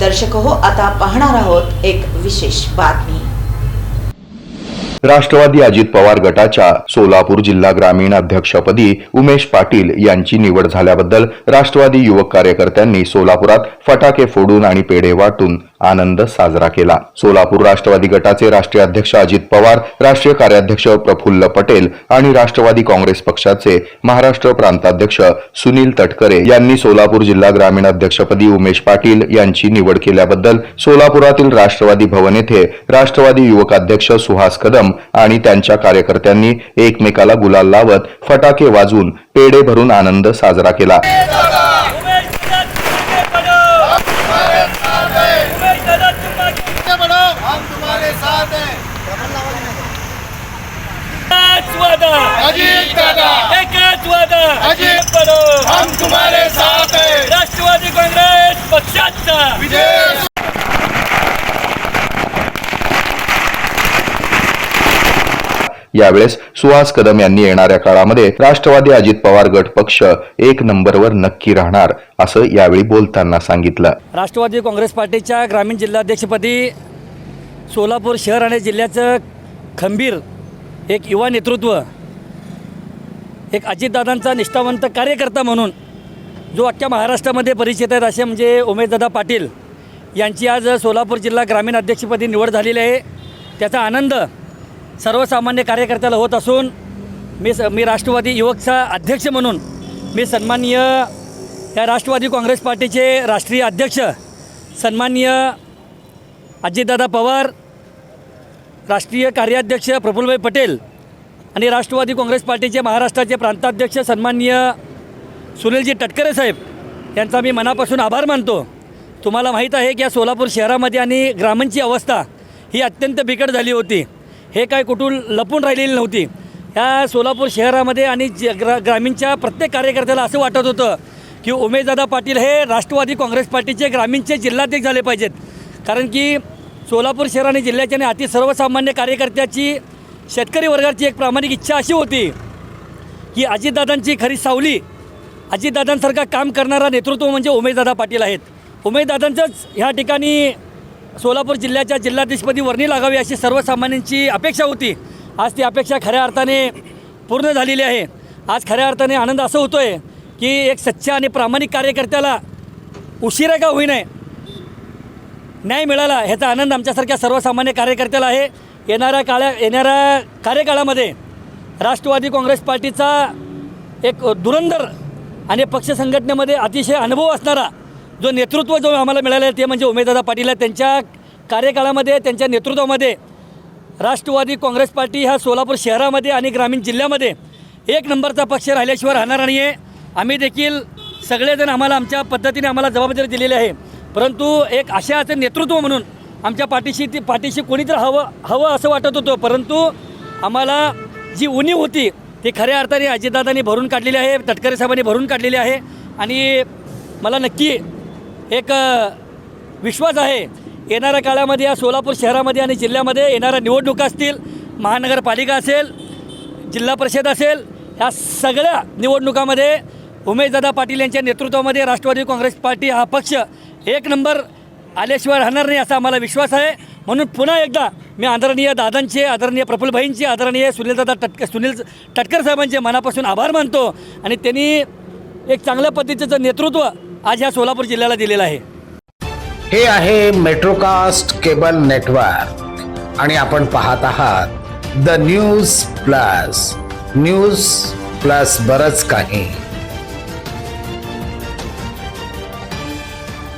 दर्शक हो आता पाहणार आहोत एक विशेष बातमी. राष्ट्रवादी अजित पवार गटाच्या सोलापूर जिल्हा ग्रामीण अध्यक्षपदी उमेश पाटील यांची निवड झाल्याबद्दल राष्ट्रवादी युवक कार्यकर्त्यांनी सोलापुरात फटाके फोडून आणि पेढे वाटून आनंद साजरा केला. सोलापूर राष्ट्रवादी गटाचे राष्ट्रीय अध्यक्ष अजित पवार राष्ट्रीय कार्याध्यक्ष प्रफुल्ल पटेल आणि राष्ट्रवादी काँग्रेस पक्षाचे महाराष्ट्र प्रांताध्यक्ष सुनील तटकरे यांनी सोलापूर जिल्हा ग्रामीण अध्यक्षपदी उमेश पाटील यांची निवड केल्याबद्दल सोलापुरातील राष्ट्रवादी भवन येथे राष्ट्रवादी युवकाध्यक्ष सुहास कदम आणि त्यांच्या कार्यकर्त्यांनी एकमेकाला गुलाल लावत फटाके वाजवून पेढे भरून आनंद साजरा केला उमेश दादा तुम्ही पडो उमेश दादा तुम्ही बढ़ो हम तुम्हारे साथ हैं एकच वादा अजीत दादा एकच वादा अजित पडो हम तुम्हारे साथ हैं राष्ट्रवादी काँग्रेस पक्षाचा. विजय. यावेळेस सुहास कदम यांनी येणाऱ्या काळामध्ये राष्ट्रवादी अजित पवार गट पक्ष एक नंबरवर नक्की राहणार असं यावेळी बोलताना सांगितलं. राष्ट्रवादी काँग्रेस पार्टीच्या ग्रामीण जिल्हाध्यक्षपदी सोलापूर शहर आणि जिल्ह्याचं खंबीर एक युवा नेतृत्व एक अजितदादांचा निष्ठावंत कार्यकर्ता म्हणून जो अख्ख्या महाराष्ट्रामध्ये परिचित आहेत असे म्हणजे उमेशदादा पाटील यांची आज सोलापूर जिल्हा ग्रामीण अध्यक्षपदी निवड झालेली आहे. त्याचा आनंद सर्वसामान्य कार्यकर्त्याला होत असून मी स मी राष्ट्रवादी युवकचा अध्यक्ष म्हणून मी सन्माननीय या राष्ट्रवादी काँग्रेस पार्टीचे राष्ट्रीय अध्यक्ष सन्माननीय अजितदादा पवार राष्ट्रीय कार्याध्यक्ष प्रफुल्लभाई पटेल आणि राष्ट्रवादी काँग्रेस पार्टीचे महाराष्ट्राचे प्रांताध्यक्ष सन्माननीय सुनीलजी तटकरे साहेब यांचा मी मनापासून आभार मानतो. तुम्हाला माहीत आहे की या सोलापूर शहरामध्ये आणि ग्रामीणची अवस्था ही अत्यंत बिकट झाली होती. हे काय कुठून लपून राहिलेली नव्हती. या सोलापूर शहरामध्ये आणि ज ग्रा ग्रामीणच्या प्रत्येक कार्यकर्त्याला असं वाटत होतं की उमेशदादा पाटील हे राष्ट्रवादी काँग्रेस पार्टीचे ग्रामीणचे जिल्हाध्यक्ष झाले पाहिजेत. कारण की सोलापूर शहर आणि जिल्ह्याच्या आणि अति सर्वसामान्य कार्यकर्त्याची शेतकरी वर्गाची एक प्रामाणिक इच्छा अशी होती की अजितदादांची खरी सावली अजितदादांसारखा काम करणारा नेतृत्व म्हणजे उमेशदादा पाटील आहेत. उमेशदादांचंच ह्या ठिकाणी सोलापूर जिल्ह्याच्या जिल्हाधीशपदी वर्णी लागावी अशी सर्वसामान्यांची अपेक्षा होती. आज ती अपेक्षा खऱ्या अर्थाने पूर्ण झालेली आहे. आज खऱ्या अर्थाने आनंद असं होतो आहे की एक सच्चा आणि प्रामाणिक कार्यकर्त्याला उशिरा का होईनाय न्याय मिळाला ह्याचा आनंद आमच्यासारख्या सर्वसामान्य कार्यकर्त्याला आहे. येणाऱ्या काळ्या येणाऱ्या कार्यकाळामध्ये राष्ट्रवादी काँग्रेस पार्टीचा एक धुरंधर आणि पक्ष संघटनेमध्ये अतिशय अनुभव असणारा जो नेतृत्व जो आम्हाला मिळालं आहे ते म्हणजे उमेददादा पाटील आहे त्यांच्या कार्यकाळामध्ये त्यांच्या नेतृत्वामध्ये राष्ट्रवादी काँग्रेस पार्टी ह्या सोलापूर शहरामध्ये आणि ग्रामीण जिल्ह्यामध्ये एक नंबरचा पक्ष राहिल्याशिवाय राहणार नाही आहे आम्ही देखील सगळेजण आम्हाला आमच्या पद्धतीने आम्हाला जबाबदारी दिलेली आहे. परंतु एक आशयाचं नेतृत्व म्हणून आमच्या पाठीशी ती पाठीशी कोणीतरी हवं हवं असं वाटत होतं. परंतु आम्हाला जी उणीव होती ती खऱ्या अर्थाने अजितदादांनी भरून काढलेली आहे तटकरे साहेबांनी भरून काढलेली आहे. आणि मला नक्की एक विश्वास आहे येणाऱ्या काळामध्ये या सोलापूर शहरामध्ये आणि जिल्ह्यामध्ये येणाऱ्या निवडणुका असतील महानगरपालिका असेल जिल्हा परिषद असेल ह्या सगळ्या निवडणुकामध्ये उमेशदादा पाटील यांच्या नेतृत्वामध्ये राष्ट्रवादी काँग्रेस पार्टी हा पक्ष एक नंबर आल्याशिवाय राहणार नाही असा आम्हाला विश्वास आहे. म्हणून पुन्हा एकदा मी आदरणीय दादांचे आदरणीय प्रफुल्लभाईंचे आदरणीय सुनीलदादा टटक सुनील टटकर साहेबांचे मनापासून आभार मानतो आणि त्यांनी एक चांगल्या पद्धतीचं नेतृत्व आज ह्या सोलापूर जिल्ह्याला दिलेलं आहे. हे आहे मेट्रोकास्ट केबल नेटवर्क आणि आपण पाहत आहात the news plus news plus बरंच काही.